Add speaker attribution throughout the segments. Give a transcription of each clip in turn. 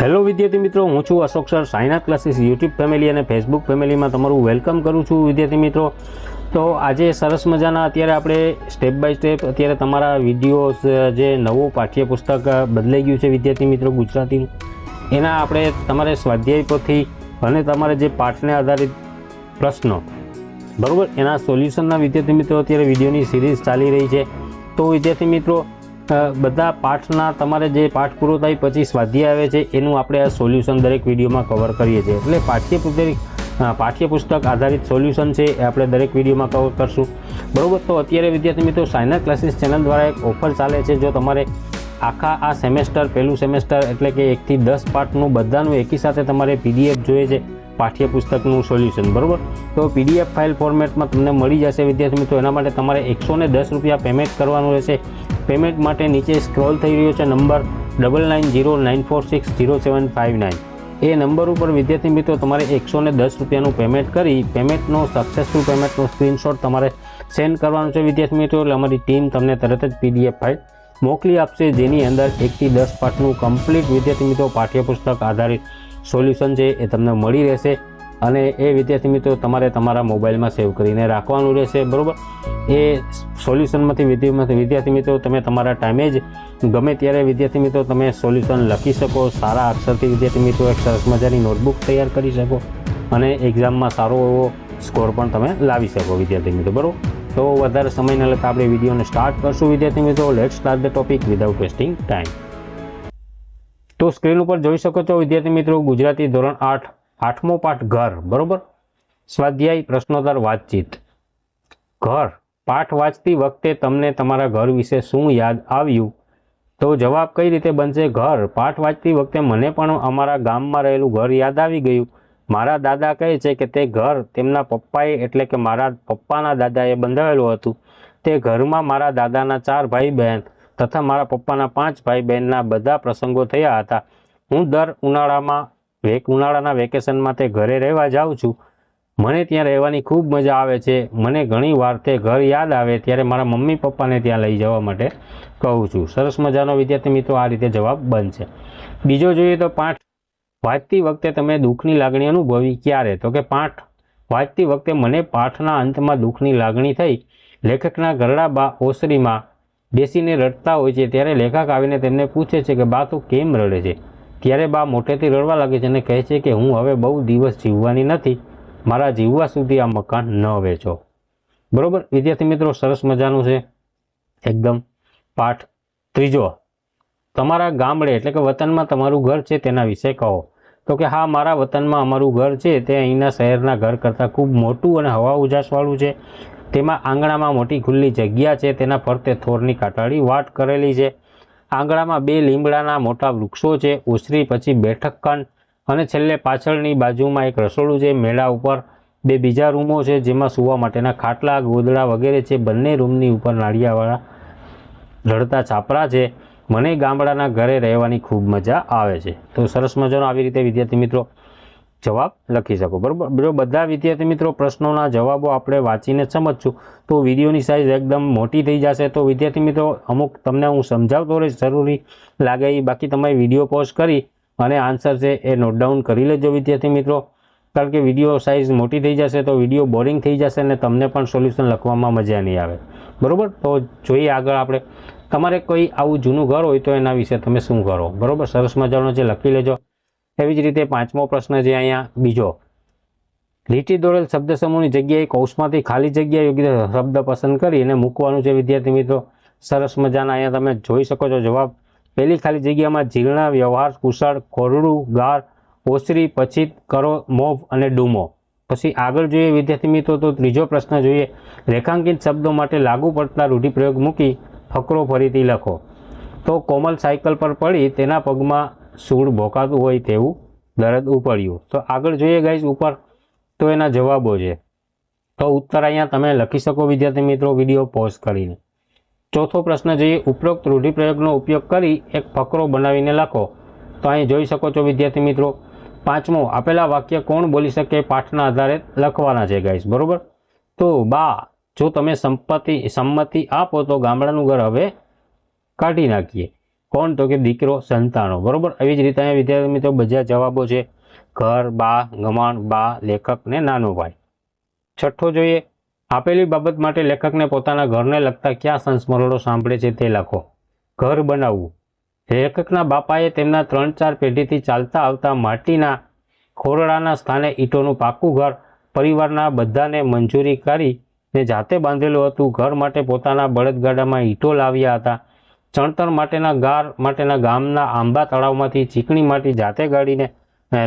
Speaker 1: Hello વિદ્યાર્થી મિત્રો. હું છું Ashok sir. Sainath classes YouTube family અને ફેસબુક ફેમિલીમાં તમારું વેલકમ કરું છું, વિદ્યાર્થી મિત્રો. તો આજે સરસ મજાના અત્યારે આપણે સ્ટેપ બાય સ્ટેપ અત્યારે તમારા વિડીયોઝ જે નવું પાઠ્યપુસ્તક બદલાઈ ગયું છે વિદ્યાર્થી મિત્રો ગુજરાતીનું. એના આપણે તમારે સ્વાધ્યાય પરથી અને તમારે જે પાઠને આધારિત પ્રશ્નો, બરાબર? એના સોલ્યુશનના વિદ્યાર્થી મિત્રો અત્યારે વિડીયોની સિરીઝ ચાલી રહી છે. તો વિદ્યાર્થી મિત્રો બધા પાઠના તમારે જે પાઠ પૂરો થાય પછી સ્વાધ્યાય આવે છે, એનું આપણે આ સોલ્યુશન દરેક વિડીયોમાં કવર કરીએ છીએ. એટલે પાઠ્યપુસ્તક પાઠ્યપુસ્તક આધારિત સોલ્યુશન છે એ આપણે દરેક વિડીયોમાં કવર કરશું. બરાબર, તો અત્યારે વિદ્યાર્થી મિત્રો સાયનર ક્લાસીસ ચેનલ દ્વારા એક ઓફર ચાલે છે, જો તમારે આખા આ સેમેસ્ટર પહેલું સેમેસ્ટર એટલે કે એકથી દસ પાઠનું બધાનું એકી સાથે તમારે પીડીએફ જોઈએ છે. પાઠ્યપુસ્તકનું સોલ્યુશન, બરાબર? તો પીડીએફ ફાઇલ ફોર્મેટમાં તમને મળી જશે, વિદ્યાર્થી મિત્રો. એના માટે તમારે એકસો દસ રૂપિયા પેમેન્ટ કરવાનું રહેશે. પેમેન્ટ માટે નીચે સ્ક્રોલ થઈ રહ્યો છે number double nine zero nine four six zero seven five nine એ નંબર ઉપર, વિદ્યાર્થી મિત્રો, તમારે એકસો દસ રૂપિયાનું પેમેન્ટ કરી, પેમેન્ટનો સક્સેસફુલ પેમેન્ટનો સ્ક્રીનશોટ તમારે સેન્ડ કરવાનો છે, વિદ્યાર્થી મિત્રો. એટલે અમારી ટીમ તમને તરત જ પીડીએફ ફાઇલ મોકલી આપશે, જેની અંદર એકથી દસ પાઠનું કમ્પ્લીટ વિદ્યાર્થી મિત્રો, પાઠ્યપુસ્તક આધારિત સોલ્યુશન છે એ તમને મળી રહેશે અને એ વિદ્યાર્થી મિત્રો તમારે તમારા મોબાઈલમાં સેવ કરીને રાખવાનું રહેશે, બરાબર? એ સોલ્યુશનમાંથી વિદ્યાર્થી મિત્રો તમે તમારા ટાઈમે જ ગમે ત્યારે વિદ્યાર્થી મિત્રો તમે સોલ્યુશન લખી શકો, સારા અક્ષરથી વિદ્યાર્થી મિત્રો એક સરસ મજાની નોટબુક તૈયાર કરી શકો અને એક્ઝામમાં સારો એવો સ્કોર પણ તમે લાવી શકો વિદ્યાર્થી મિત્રો, બરાબર? તો વધારે સમય ન લેતા આપણે વિડીયોને સ્ટાર્ટ કરશું વિદ્યાર્થી મિત્રો. Let start the topic without wasting time તો સ્ક્રીન ઉપર જોઈ શકો છો, વિદ્યાર્થી મિત્રો, ગુજરાતી ધોરણ આઠ, આઠમો પાઠ, ઘર, બરોબર? સ્વાધ્યાય, પ્રશ્નોત્તર, વાતચીત. ઘર, પાઠ વાંચતી વખતે તમને તમારા ઘર વિશે શું યાદ આવ્યું? તો જવાબ કઈ રીતે બનશે? ઘર, પાઠ વાંચતી વખતે મને પણ અમારા ગામમાં રહેલું ઘર યાદ આવી ગયું. મારા દાદા કહે છે કે તે ઘર તેમના પપ્પાએ, એટલે કે મારા પપ્પાના દાદાએ બંધાવેલું હતું. તે ઘરમાં મારા દાદાના ચાર ભાઈ બહેન તથા મારા પપ્પાના પાંચ ભાઈ બહેનના બધા પ્રસંગો થયા હતા. હું દર ઉનાળામાં વેક, ઉનાળાના વેકેશનમાં તે ઘરે રહેવા જાઉં છું. મને ત્યાં રહેવાની ખૂબ મજા આવે છે. મને ઘણી વાર તે ઘર યાદ આવે ત્યારે મારા મમ્મી પપ્પાને ત્યાં લઈ જવા માટે કહું છું. સરસ મજાનો વિદ્યાર્થી મિત્રો, આ રીતે જવાબ બનશે. બીજો જોઈએ તો પાઠ. વાંચતી વખતે તમે દુઃખની લાગણી અનુભવી ક્યારે? તો કે પાઠ. વાંચતી વખતે મને પાઠના અંતમાં દુઃખની લાગણી થઈ. લેખકના ગરડા બા ઓસરીમાં બેસીને રડતા હોય છે, ત્યારે લેખક આવીને તેમને પૂછે છે કે, બા, તું કેમ રડે છે? ત્યારે બા મોટેથી રડવા લાગે છે અને કહે છે કે, હું હવે બહુ દિવસ જીવવાની નથી. મારા જીવવા સુધી આ મકાન ન વેચો. બરાબર? વિદ્યાર્થી મિત્રો, સરસ મજાનું છે. એકદમ પાઠ ત્રીજો. તમારા ગામડે, એટલે કે વતનમાં તમારું ઘર છે, તેના વિશે કહો. તો કે, હા, મારા વતનમાં અમારું ઘર છે. તે અહીંના શહેરના ઘર કરતાં ખૂબ મોટું અને હવા ઉજાસવાળું છે. તેમાં આંગણામાં મોટી ખુલ્લી જગ્યા છે, તેના ફરતે થોરની કાટાળી વાટ કરેલી છે. આંગણામાં બે લીમડાના મોટા વૃક્ષો છે, ઓસરી પછી બેઠક ખંડ અને છેલ્લે પાછળની બાજુમાં એક રસોડું છે, મેળા ઉપર બે બીજા રૂમો છે, જેમાં સૂવા માટેના ખાટલા, ગોદડા વગેરે છે. બંને રૂમની ઉપર નાળિયાવાળા રડતા છાપરા છે. મને ગામડાના ઘરે રહેવાની ખૂબ મજા આવે છે. તો સરસ મજાનો આવી રીતે વિદ્યાર્થી મિત્રો જવાબ લખી શકો. બરાબર? જો બધા વિદ્યાર્થી મિત્રો પ્રશ્નોના જવાબો આપણે વાંચીને સમજશું, તો વિડીયોની સાઇઝ એકદમ મોટી થઈ જશે. તો વિદ્યાર્થી મિત્રો, અમુક તમને હું સમજાવતો રહીશ, જરૂરી લાગે એ. બાકી તમે વીડિયો પોઝ કરી અને આન્સર છે એ નોટ ડાઉન કરી લેજો વિદ્યાર્થી મિત્રો. કારણ કે વીડિયો સાઇઝ મોટી થઈ જશે, તો વીડિયો બોરિંગ થઈ જશે અને તમને પણ સોલ્યુશન લખવામાં મજા નહીં આવે. બરાબર? તો જોઈએ આગળ આપણે. તમારે કોઈ આવું જૂનું ઘર હોય તો એના વિશે તમે શું કરો? બરાબર? સરસ મજાનો જે લખી લેજો. એવી જ રીતે પાંચમો પ્રશ્ન છે અહીંયા બીજો. લીટી દોરેલ શબ્દ સમૂહની જગ્યાએ કૌશમાંથી ખાલી જગ્યા યોગ્ય શબ્દ પસંદ કરી અને મૂકવાનું છે. વિદ્યાર્થી મિત્રો, સરસ મજાના અહીંયા તમે જોઈ શકો છો જવાબ. પહેલી ખાલી જગ્યામાં જીર્ણ વ્યવહાર, કુશળ કોરડું ગાર, ઓસરી પછી કરો, મોભ અને ડૂમો. પછી આગળ જોઈએ વિદ્યાર્થી મિત્રો, તો ત્રીજો પ્રશ્ન જોઈએ. રેખાંકિત શબ્દો માટે લાગુ પડતા રૂઢિપ્રયોગ મૂકી ફકરો ફરીથી લખો. તો કોમલ સાયકલ પર પડી, તેના પગમાં સૂળ ભોકાતું હોય તેવું દરદ ઉપડ્યું. તો આગળ જોઈએ ગાઈઝ ઉપર તો એના જવાબો છે. તો ઉત્તર અહીંયા તમે લખી શકો વિદ્યાર્થી મિત્રો, વીડિયો પોઝ કરીને. ચોથો પ્રશ્ન જોઈએ, ઉપરોક્ત રૂઢિપ્રયોગનો ઉપયોગ કરી એક ફકરો બનાવીને લખો. તો અહીં જોઈ શકો છો વિદ્યાર્થી મિત્રો, પાંચમો, આપેલા વાક્ય કોણ બોલી શકે પાઠના આધારે લખવાના છે ગાઈઝ બરોબર? તો બા, જો તમે સંપત્તિ, સંમતિ આપો તો ગામડાનું ઘર હવે કાઢી નાખીએ. કોણ તો કે દીકરો સંતાનો? બરોબર? એવી જ રીતે અહીંયા વિદ્યાર્થી મિત્રો બધા જવાબો છે ઘર, બા, ગમાણ, બા, લેખક ને નાનો ભાઈ. છઠ્ઠો જોઈએ. આપેલી બાબત માટે લેખકને પોતાના ઘરને લગતા કયા સંસ્મરણો સાંભળે છે તે લખો. ઘર બનાવવું. લેખકના બાપાએ તેમના ત્રણ ચાર પેઢીથી ચાલતા આવતા માટીના ખોરડાના સ્થાને ઈંટોનું પાકું ઘર, પરિવારના બધાને મંજૂરી કરીને જાતે બાંધેલું હતું. ઘર માટે પોતાના બળદગાડામાં ઈંટો લાવ્યા હતા. ચણતર માટેના ગાર માટેના ગામના આંબા તળાવમાંથી ચીકણી માટી જાતે ગાડીને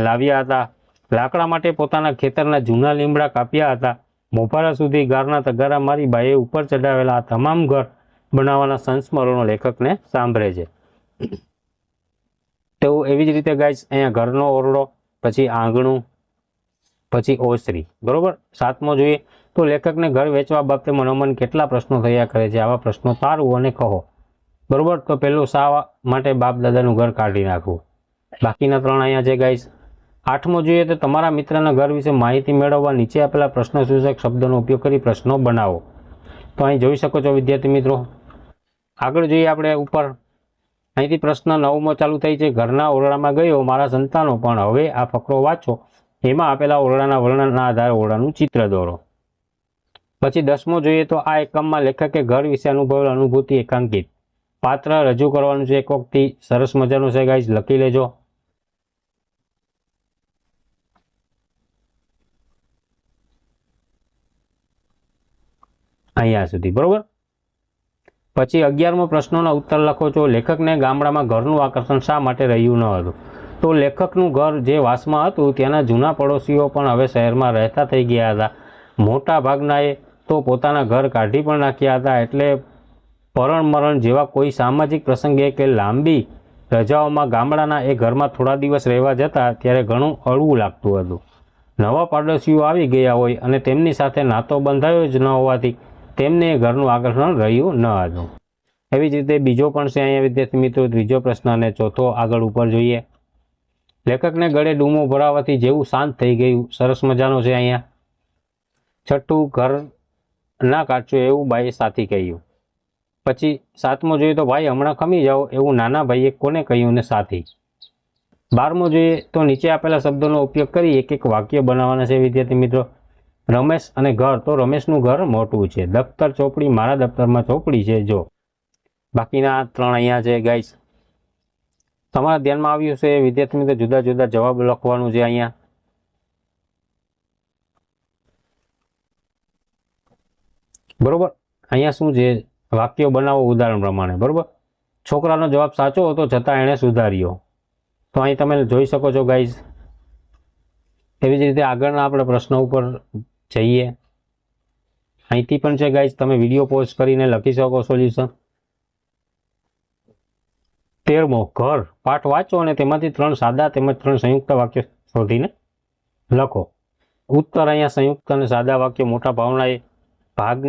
Speaker 1: લાવ્યા હતા. લાકડા માટે પોતાના ખેતરના જૂના લીમડા કાપ્યા હતા. મોભારા સુધી ગારના તગારા મારી બાઈએ ઉપર ચડાવેલા આ તમામ ઘર બનાવવાના સંસ્મરણો લેખકને સાંભળે છે. તેઓ એવી જ રીતે ગાય અહીંયા ઘરનો ઓરડો, પછી આંગણું, પછી ઓસરી. બરોબર? સાતમો જોઈએ. તો લેખકને ઘર વેચવા બાબતે મનોમન કેટલા પ્રશ્નો થયા કરે છે? આવા પ્રશ્નો તારવું અને કહો. બરોબર? તો પહેલું શા માટે બાપ દાદાનું ઘર કાઢી નાખવું. બાકીના ત્રણ અહીંયા છે ગાઈસ આઠમો જોઈએ તો તમારા મિત્રના ઘર વિશે માહિતી મેળવવા નીચે આપેલા પ્રશ્ન સૂચક શબ્દનો ઉપયોગ કરી પ્રશ્નો બનાવો. તો અહીં જોઈ શકો છો વિદ્યાર્થી મિત્રો. આગળ જોઈએ આપણે ઉપર. અહીંથી પ્રશ્ન નવમો ચાલુ થઈ છે. ઘરના ઓરડામાં ગયો, મારા સંતાનો પણ. હવે આ ફકરો વાંચો. એમાં આપેલા ઓરડાના વર્ણનના આધારે ઓરડાનું ચિત્ર દોરો. પછી દસમો જોઈએ તો આ એકમમાં લેખકે ઘર વિશે અનુભવેલ અનુભૂતિ એકાંકિત. પાત્ર રજૂ કરવાનું છે એક વખતથી સરસ મજાનું છે ગાઈઝ લખી લેજો. અહીંયા સુધી, બરોબર? પછી અગિયારમો પ્રશ્નોના ઉત્તર લખો છો. લેખકને ગામડામાં ઘરનું આકર્ષણ શા માટે રહ્યું ન હતું? તો લેખકનું ઘર જે વાસમાં હતું, ત્યાંના જૂના પડોશીઓ પણ હવે શહેરમાં રહેતા થઈ ગયા હતા. મોટા ભાગનાએ તો પોતાના ઘર કાઢી પણ નાખ્યા હતા, એટલે પરણ મરણ જેવા કોઈ સામાજિક પ્રસંગે કે લાંબી રજાઓમાં ગામડાના એ ઘરમાં થોડા દિવસ રહેવા જતા ત્યારે ઘણું અળવું લાગતું હતું. નવા પાડોશીઓ આવી ગયા હોય અને તેમની સાથે નાતો બંધાયો જ ન હોવાથી તેમને એ ઘરનું આકર્ષણ રહ્યું ન હતું. એવી જ રીતે બીજો પણ છે અહીંયા, વિદ્યાર્થી મિત્રો, ત્રીજો પ્રશ્ન અને ચોથો આગળ ઉપર જોઈએ. લેખકને ગળે ડૂમો ભરાવાથી જેવું શાંત થઈ ગયું. સરસ મજાનો છે અહીંયા. છઠ્ઠું ઘર ના કાચું એવું બાઈએ સાથી કહ્યું. પછી સાતમો જોઈએ તો, ભાઈ, હમણાં ખમી જાઓ. એવું નાના ભાઈએ કોને કહ્યું ને સાથી બારમો જોઈએ તો, નીચે આપેલા શબ્દોનો ઉપયોગ કરી એક એક વાક્ય બનાવવાના છે, વિદ્યાર્થી મિત્રો. રમેશ અને ઘર. તો રમેશનું ઘર મોટું છે. દફતર ચોપડી મારા દફતરમાં ચોપડી છે, જો. બાકીના ત્રણ અહીંયા છે ગાઈસ તમારા ધ્યાનમાં આવ્યું છે વિદ્યાર્થી મિત્રો, જુદા જુદા જવાબ લખવાનું છે અહીંયા. બરોબર? અહીંયા શું છે? વાક્યો બનાવો ઉદાહરણ પ્રમાણે, બરાબર? છોકરાનો જવાબ સાચો હતો છતાં એણે સુધાર્યો. તો અહીં તમે જોઈ શકો છો ગાઈઝ એવી જ રીતે આગળના આપણે પ્રશ્ન ઉપર જઈએ. અહીંથી પણ છે ગાઈઝ તમે વીડિયો પોસ્ટ કરીને લખી શકો સોલ્યુશન. તેરમો, ઘર. પાઠ વાંચો અને તેમાંથી ત્રણ સાદા તેમજ ત્રણ સંયુક્ત વાક્ય શોધીને લખો. ઉત્તર અહીંયા સંયુક્ત અને સાદા વાક્ય મોટા ભાવનાએ ભાગ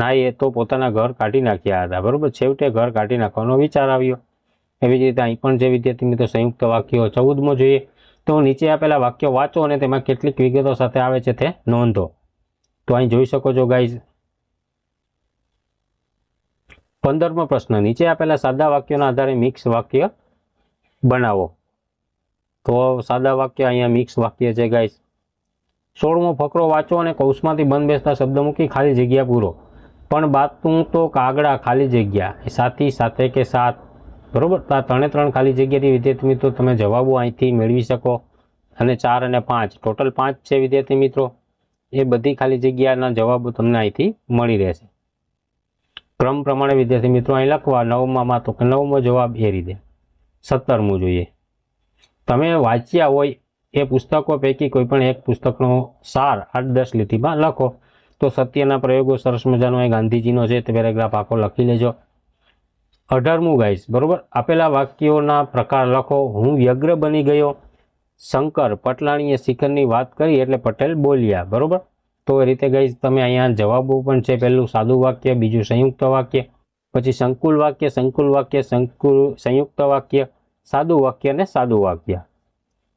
Speaker 1: નાએ તો પોતાના ઘર કાઢી નાખ્યા હતા, બરાબર? છેવટે ઘર કાઢી નાખવાનો વિચાર આવ્યો. એવી જ રીતે અહીં પણ જે વિદ્યાર્થી મિત્રો સંયુક્ત વાક્યો ચૌદમો જોઈએ. તો નીચે આપેલા વાક્યો વાંચો અને તેમાં કેટલીક વિગતો સાથે આવે છે તે નોંધો. તો અહીં જોઈ શકો છો ગાઈઝ પંદરમો પ્રશ્ન. નીચે આપેલા સાદા વાક્યોના આધારે મિક્સ વાક્ય બનાવો. તો સાદા વાક્ય અહીંયા મિક્સ વાક્ય છે ગાઈઝ સોળમો ફકરો વાંચો અને કૌશમાંથી બંધ બેસતા શબ્દ મૂકી ખાલી જગ્યા પૂરો. પણ બાતું તો કાગડા ખાલી જગ્યા. સાથી, સાથે કે સાત બરાબર? તો આ ત્રણે ત્રણ ખાલી જગ્યાથી વિદ્યાર્થી મિત્રો, તમે જવાબો અહીંથી મેળવી શકો. અને ચાર અને પાંચ. ટોટલ પાંચ છે વિદ્યાર્થી મિત્રો. એ બધી ખાલી જગ્યાના જવાબો તમને અહીંથી મળી રહેશે. ક્રમ પ્રમાણે વિદ્યાર્થી મિત્રો, અહીં લખવા નવમાં તો કે નવમો જવાબ એ રીતે. સત્તરમું જોઈએ. તમે વાંચ્યા હોય એ પુસ્તકો પૈકી કોઈ પણ એક પુસ્તકનો સાર આઠ દસ લીટીમાં લખો. તો સત્યના પ્રયોગો સરસ મજાનો એ ગાંધીજીનો છે તે પેરેગ્રાફ આખો લખી લેજો. અઢારમું ગાઈસ, બરાબર? આપેલા વાક્યોના પ્રકાર લખો. હું વ્યગ્ર બની ગયો. શંકર પટલાણીએ શિખરની વાત કરી એટલે પટેલ બોલ્યા, બરાબર? તો એ રીતે ગાઈસ તમે અહીંયા જવાબો પણ છે. પહેલું સાદું વાક્ય, બીજું સંયુક્ત વાક્ય, પછી સંકુલ વાક્ય સંકુલ વાક્ય, સંકુલ સંયુક્ત વાક્ય, સાદું વાક્ય અને સાદું વાક્ય.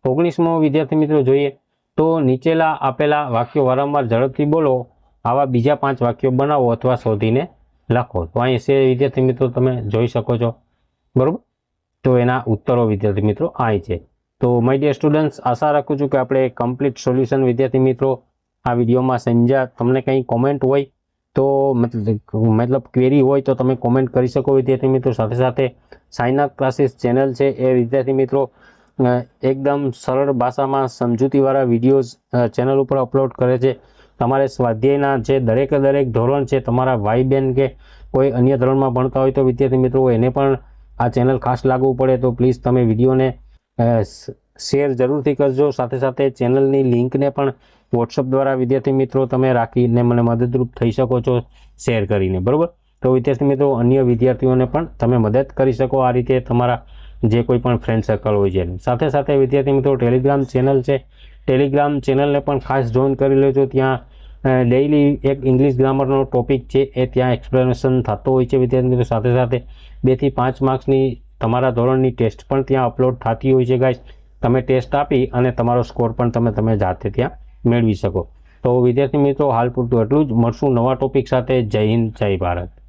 Speaker 1: ઓગણીસમો વિદ્યાર્થી મિત્રો જોઈએ તો નીચેલા આપેલા વાક્યો વારંવાર ઝડપથી બોલો. આવા બીજા પાંચ વાક્યો બનાવો અથવા શોધીને લખો. તો અહીં છે વિદ્યાર્થી મિત્રો, તમે જોઈ શકો છો. બરાબર? તો એના ઉત્તરો વિદ્યાર્થી મિત્રો અહીં છે. તો માય ડિયર સ્ટુડન્ટ્સ આશા રાખું છું કે આપણે કમ્પ્લીટ સોલ્યુશન વિદ્યાર્થી મિત્રો આ વિડીયોમાં સમજ્યા. તમને કંઈ કોમેન્ટ હોય તો મતલબ ક્વેરી હોય તો તમે કોમેન્ટ કરી શકો વિદ્યાર્થી મિત્રો. સાથે સાથે સાયનાથ ક્લાસીસ ચેનલ છે એ વિદ્યાર્થી મિત્રો એકદમ સરળ ભાષામાં સમજૂતીવાળા વિડીયોઝ ચેનલ ઉપર અપલોડ કરે છે. તમારે સ્વાધ્યાયના જે દરેકે દરેક ધોરણ છે, તમારા ભાઈ બહેન કે કોઈ અન્ય ધોરણમાં ભણતા હોય તો વિદ્યાર્થી મિત્રો એને પણ આ ચેનલ ખાસ લાગવું પડે તો પ્લીઝ તમે વિડીયોને શેર જરૂરથી કરજો. સાથે સાથે ચેનલની લિંકને પણ વોટ્સઅપ દ્વારા વિદ્યાર્થી મિત્રો તમે રાખીને મને મદદરૂપ થઈ શકો છો શેર કરીને, બરાબર? તો વિદ્યાર્થી મિત્રો, અન્ય વિદ્યાર્થીઓને પણ તમે મદદ કરી શકો આ રીતે તમારા જે કોઈ પણ ફ્રેન્ડ સર્કલ હોય છે સાથે સાથે વિદ્યાર્થી મિત્રો ટેલિગ્રામ ચેનલ છે. ટેલિગ્રામ ચેનલને પણ ખાસ જોઈન કરી લેજો. ત્યાં ડેઇલી એક ઇંગ્લિશ ગ્રામરનો ટોપિક છે, એ ત્યાં એક્સપ્લેનેશન થતો હોય છે વિદ્યાર્થી મિત્રો સાથે. સાથે બેથી પાંચ માર્ક્સની તમારા ધોરણની ટેસ્ટ પણ ત્યાં અપલોડ થતી હોય છે ગાઈસ તમે ટેસ્ટ આપી અને તમારો સ્કોર પણ તમે તમે જાતે ત્યાં મેળવી શકો. તો વિદ્યાર્થી મિત્રો, હાલ પૂરતું એટલું જ. મળશું નવા ટોપિક સાથે. જય હિન્દ, જય ભારત.